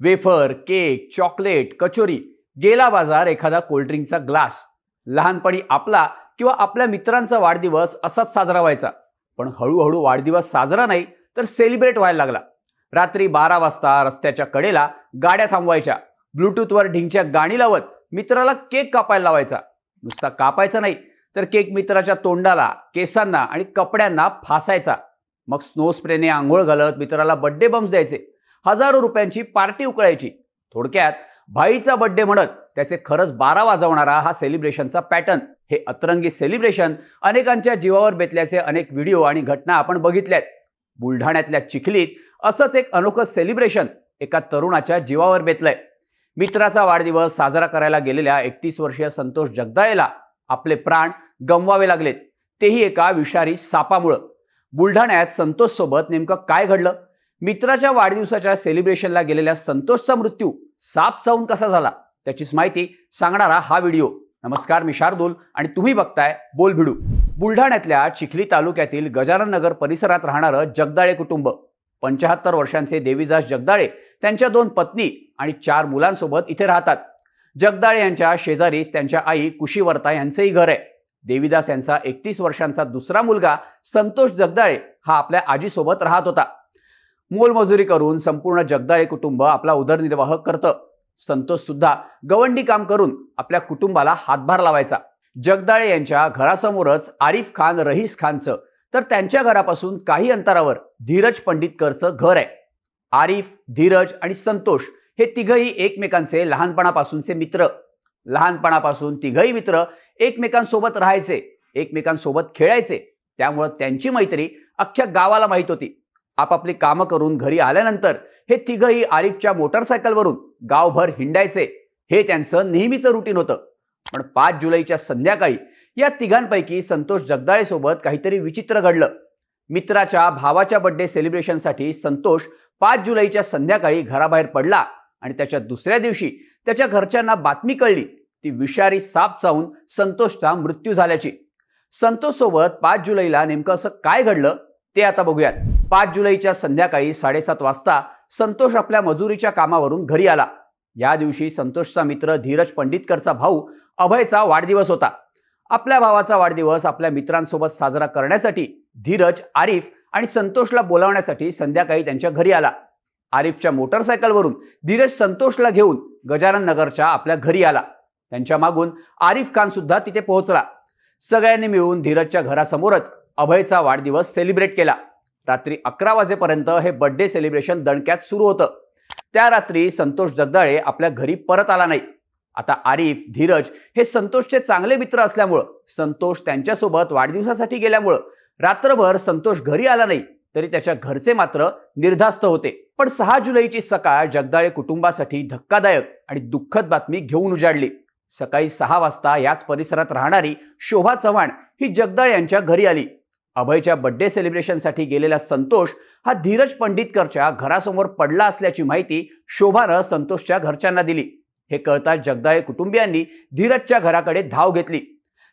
Wafer cake chocolate kachori. गेला बाजार एखादा कोल्ड्रिंकचा ग्लास लहानपणी आपला किंवा आपल्या मित्रांचा वाढदिवस असाच साजरा व्हायचा. पण हळूहळू वाढदिवस साजरा नाही तर सेलिब्रेट व्हायला लागला. रात्री बारा वाजता रस्त्याच्या कडेला गाड्या थांबवायच्या. ब्लूटूथवर ढिंगच्या गाणी लावत मित्राला केक कापायला लावायचा. नुसता कापायचा नाही तर केक मित्राच्या तोंडाला केसांना आणि कपड्यांना फासायचा. मग स्नो स्प्रेने आंघोळ घालत मित्राला बड्डे बम्स द्यायचे. हजारो रुपयांची पार्टी उकळायची. थोडक्यात भाईचा बड्डे म्हणत त्याचे खरंच बारा वाजवणारा हा सेलिब्रेशनचा पॅटर्न हे अतरंगी सेलिब्रेशन अनेकांच्या जीवावर बेतल्याचे अनेक व्हिडिओ आणि घटना आपण बघितल्यात. बुलढाण्यातल्या चिखलीत असंच एक अनोखं सेलिब्रेशन एका तरुणाच्या जीवावर बेतलंय. मित्राचा वाढदिवस साजरा करायला गेलेल्या एकतीस वर्षीय संतोष जगदाळेला आपले प्राण गमवावे लागलेत. तेही एका विषारी सापामुळं. बुलढाण्यात संतोष सोबत नेमकं काय घडलं? मित्राच्या वाढदिवसाच्या सेलिब्रेशनला गेलेल्या संतोषचा मृत्यू साप चावून कसा झाला? त्याचीच माहिती सांगणारा हा व्हिडिओ. नमस्कार मी शार्दूल आणि तुम्ही बघताय बोल भिडू बुलढाण्यातल्या चिखली तालुक्यातील गजानन नगर परिसरात राहणारं जगदाळे कुटुंब. पंचाहत्तर वर्षांचे देवीदास जगदाळे त्यांच्या दोन पत्नी आणि चार मुलांसोबत इथे राहतात. जगदाळे यांच्या शेजारीच त्यांच्या आई कुशीवर्ता यांचंही घर आहे. देवीदास यांचा एकतीस वर्षांचा दुसरा मुलगा संतोष जगदाळे हा आपल्या आजीसोबत राहत होता. मोलमजुरी करून संपूर्ण जगदाळे कुटुंब आपला उदरनिर्वाह करतं. संतोष सुद्धा गवंडी काम करून आपल्या कुटुंबाला हातभार लावायचा. जगदाळे यांच्या घरासमोरच आरिफ खान रहीस खानचं तर त्यांच्या घरापासून काही अंतरावर धीरज पंडितकरचं घर आहे. आरिफ धीरज आणि संतोष हे तिघही एकमेकांचे लहानपणापासूनचे मित्र. लहानपणापासून तिघही मित्र एकमेकांसोबत राहायचे एकमेकांसोबत खेळायचे. त्यामुळं त्यांची मैत्री अख्ख्या गावाला माहीत होती. आपापली कामं करून घरी आल्यानंतर हे तिघही आरिफच्या मोटरसायकलवरून गावभर हिंडायचे. हे त्यांचं नेहमीचं रुटीन होतं. पण पाच जुलैच्या संध्याकाळी या तिघांपैकी संतोष जगदाळेसोबत काहीतरी विचित्र घडलं. मित्राच्या भावाच्या बड्डे सेलिब्रेशनसाठी संतोष पाच जुलैच्या संध्याकाळी घराबाहेर पडला आणि त्याच्या दुसऱ्या दिवशी त्याच्या घरच्यांना बातमी कळली. ती विषारी साप चावून संतोषचा मृत्यू झाल्याची. संतोष सोबत पाच जुलैला नेमकं असं काय घडलं ते आता बघूयात. पाच जुलैच्या संध्याकाळी साडेसात वाजता संतोष आपल्या मजुरीच्या कामावरून घरी आला. या दिवशी संतोषचा मित्र धीरज पंडितकरचा भाऊ अभयचा वाढदिवस होता. आपल्या भावाचा वाढदिवस आपल्या मित्रांसोबत साजरा करण्यासाठी धीरज आरिफ आणि संतोषला बोलावण्यासाठी संध्याकाळी त्यांच्या घरी आला. आरिफच्या मोटरसायकलवरून धीरज संतोषला घेऊन गजानन नगरच्या आपल्या घरी आला. त्यांच्या मागून आरिफ खान सुद्धा तिथे पोहोचला. सगळ्यांनी मिळून धीरजच्या घरासमोरच अभयचा वाढदिवस सेलिब्रेट केला. रात्री अकरा वाजेपर्यंत हे बर्थडे सेलिब्रेशन दणक्यात सुरू होतं. त्या रात्री संतोष जगदाळे आपल्या घरी परत आला नाही. आता आरिफ धीरज हे संतोषचे चांगले मित्र असल्यामुळं संतोष त्यांच्यासोबत वाढदिवसासाठी गेल्यामुळं रात्रभर संतोष घरी आला नाही तरी त्याच्या घरचे मात्र निर्धास्त होते. पण सहा जुलैची सकाळ जगदाळे कुटुंबासाठी धक्कादायक आणि दुःखद बातमी घेऊन उजाडली. सकाळी सहा वाजता याच परिसरात राहणारी शोभा चव्हाण ही जगदाळे यांच्या घरी आली. अभयच्या बड्डे सेलिब्रेशनसाठी गेलेला संतोष हा धीरज पंडितकरच्या घरासमोर पडला असल्याची माहिती शोभानं संतोषच्या घरच्यांना दिली. हे कळताच जगदाळे कुटुंबियांनी धीरजच्या घराकडे धाव घेतली.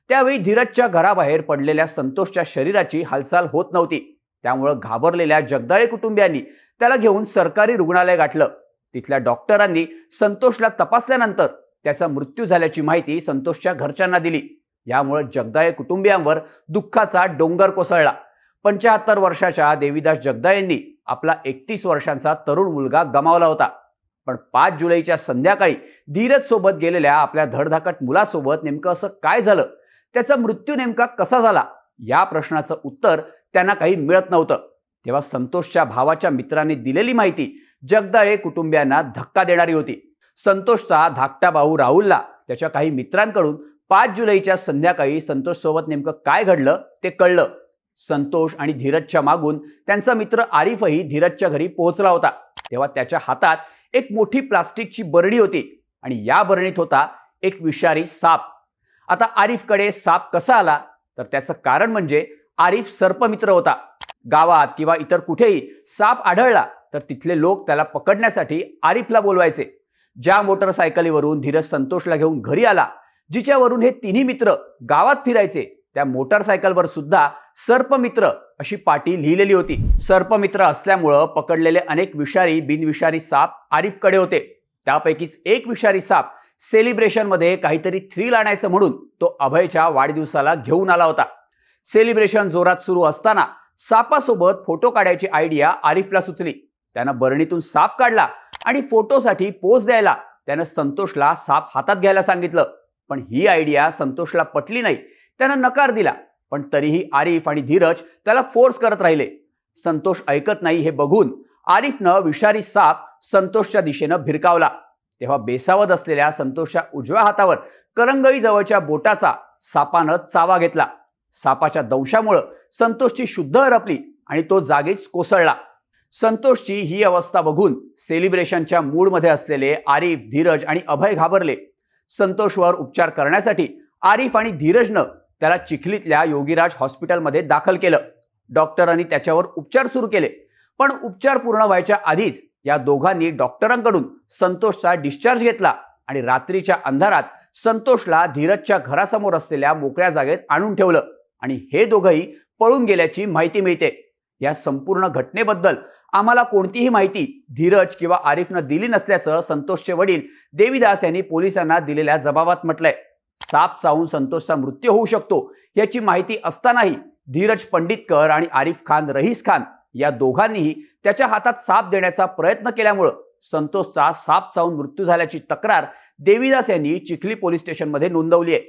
त्यावेळी धीरजच्या घराबाहेर पडलेल्या संतोषच्या शरीराची हालचाल होत नव्हती. त्यामुळं घाबरलेल्या जगदाळे कुटुंबियांनी त्याला घेऊन सरकारी रुग्णालय गाठलं. तिथल्या डॉक्टरांनी संतोषला तपासल्यानंतर त्याचा मृत्यू झाल्याची माहिती संतोषच्या घरच्यांना दिली. यामुळे जगदाळे कुटुंबियांवर दुःखाचा डोंगर कोसळला. पंच्याहत्तर वर्षाच्या देवीदास जगदाळेंनी आपला एकतीस वर्षांचा तरुण मुलगा गमावला होता. पण पाच जुलैच्या संध्याकाळी धीरज सोबत गेलेल्या आपल्या धडधाकट मुलासोबत नेमकं असं काय झालं? त्याचा मृत्यू नेमका कसा झाला? या प्रश्नाचं उत्तर त्यांना काही मिळत नव्हतं. तेव्हा संतोषच्या भावाच्या मित्रांनी दिलेली माहिती जगदाळे कुटुंबियांना धक्का देणारी होती. संतोषचा धाकटा भाऊ राहुलला त्याच्या काही मित्रांकडून पाच जुलैच्या संध्याकाळी संतोष सोबत नेमकं काय घडलं ते कळलं. संतोष आणि धीरजच्या मागून त्यांचा मित्र आरिफही धीरजच्या घरी पोहोचला होता. तेव्हा त्याच्या हातात एक मोठी प्लास्टिकची बरणी होती आणि या बरणीत होता एक विषारी साप. आता आरिफकडे साप कसा आला? तर त्याचं कारण म्हणजे आरिफ सर्पमित्र होता. गावात किंवा इतर कुठेही साप आढळला तर तिथले लोक त्याला पकडण्यासाठी आरिफला बोलवायचे. ज्या मोटरसायकलीवरून धीरज संतोषला घेऊन घरी आला जिच्यावरून हे तिन्ही मित्र गावात फिरायचे त्या मोटारसायकलवर सुद्धा सर्पमित्र अशी पाटी लिहिलेली होती. सर्पमित्र असल्यामुळं पकडलेले अनेक विषारी बिनविषारी साप आरिफकडे होते. त्यापैकीच एक विषारी साप सेलिब्रेशनमध्ये काहीतरी थ्रिल आणायचं म्हणून तो अभयच्या वाढदिवसाला घेऊन आला होता. सेलिब्रेशन जोरात सुरू असताना सापासोबत फोटो काढायची आयडिया आरिफला सुचली. त्यानं बरणीतून साप काढला आणि फोटोसाठी पोज द्यायला त्यानं संतोषला साप हातात घ्यायला सांगितलं. पण ही आयडिया संतोषला पटली नाही. त्यानं नकार दिला. पण तरीही आरिफ आणि धीरज त्याला फोर्स करत राहिले. संतोष ऐकत नाही हे बघून आरिफनं विषारी साप संतोषच्या दिशेनं भिरकावला. तेव्हा बेसावत असलेल्या संतोषच्या उजव्या हातावर करंगळीजवळच्या बोटाचा सापानं चावा घेतला. सापाच्या दंशामुळं संतोषची शुद्ध हरपली आणि तो जागीच कोसळला. संतोषची ही अवस्था बघून सेलिब्रेशनच्या मूडमध्ये असलेले आरिफ धीरज आणि अभय घाबरले. संतोषवर उपचार करण्यासाठी आरिफ आणि धीरजनं त्याला चिखलीतल्या योगीराज हॉस्पिटलमध्ये दाखल केलं. डॉक्टरांनी त्याच्यावर उपचार सुरू केले. पण उपचार पूर्ण व्हायच्या आधीच या दोघांनी डॉक्टरांकडून संतोषचा डिस्चार्ज घेतला आणि रात्रीच्या अंधारात संतोषला धीरजच्या घरासमोर असलेल्या मोकळ्या जागेत आणून ठेवलं. आणि हे दोघंही पळून गेल्याची माहिती मिळते. या संपूर्ण घटनेबद्दल आम्हाला कोणतीही माहिती धीरज किंवा आरिफनं दिली नसल्याचं संतोषचे वडील देवीदास यांनी पोलिसांना दिलेल्या जबाबात म्हटलंय. साप चावून संतोषचा मृत्यू होऊ शकतो याची माहिती असतानाही धीरज पंडितकर आणि आरिफ खान रहीस खान या दोघांनीही त्याच्या हातात साप देण्याचा प्रयत्न केल्यामुळं संतोषचा साप चावून मृत्यू झाल्याची तक्रार देवीदास यांनी चिखली पोलीस स्टेशनमध्ये नोंदवली आहे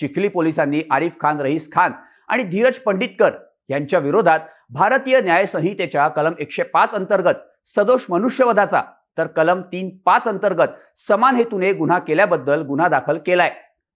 चिखली पोलिसांनी आरिफ खान रईस खान आणि धीरज पंडितकर यांच्या विरोधात भारतीय न्यायसंहितेच्या कलम एकशे पाच अंतर्गत सदोष मनुष्यवधाचा तर कलम तीन पाच अंतर्गत समान हेतूने गुन्हा केल्याबद्दल गुन्हा दाखल केलाय.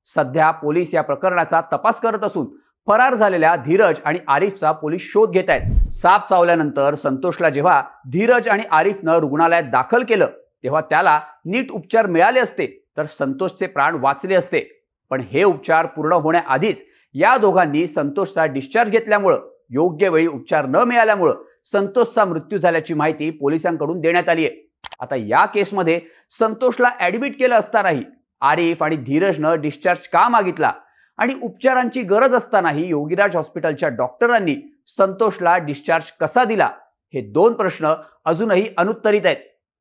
सध्या पोलीस या प्रकरणाचा तपास करत असून फरार झालेल्या धीरज आणि आरिफचा पोलीस शोध घेत आहेत. साप चावल्यानंतर संतोषला जेव्हा धीरज आणि आरिफनं रुग्णालयात दाखल केलं तेव्हा त्याला नीट उपचार मिळाले असते तर संतोषचे प्राण वाचले असते. पण हे उपचार पूर्ण होण्याआधीच या दोघांनी संतोषचा डिस्चार्ज घेतल्यामुळं योग्य वेळी उपचार न मिळाल्यामुळं संतोषचा मृत्यू झाल्याची माहिती पोलिसांकडून देण्यात आली आहे. आता या केसमध्ये संतोषला ऍडमिट केलं असतानाही आरिफ आणि धीरजनं डिस्चार्ज का मागितला? आणि उपचारांची गरज असतानाही योगीराज हॉस्पिटलच्या डॉक्टरांनी संतोषला डिस्चार्ज कसा दिला? हे दोन प्रश्न अजूनही अनुत्तरित आहेत.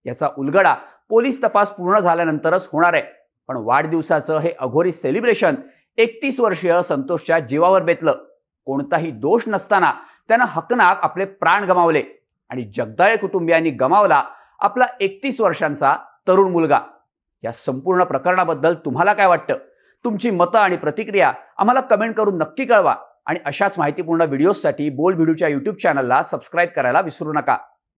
याचा उलगडा पोलीस तपास पूर्ण झाल्यानंतरच होणार आहे. पण वाढदिवसाचं हे अघोरी सेलिब्रेशन एकतीस वर्षीय संतोषच्या जीवावर बेतलं. कोणताही दोष नसताना त्यानं हकनाक आपले प्राण गमावले आणि जगदाळे कुटुंबियांनी गमावला आपला एकतीस वर्षांचा तरुण मुलगा. या संपूर्ण प्रकरणाबद्दल तुम्हाला काय वाटतं? तुमची मतं आणि प्रतिक्रिया आम्हाला कमेंट करून नक्की कळवा आणि अशाच माहितीपूर्ण व्हिडिओजसाठी बोल व्हिडिओच्या यूट्यूब चॅनलला सबस्क्राईब करायला विसरू नका.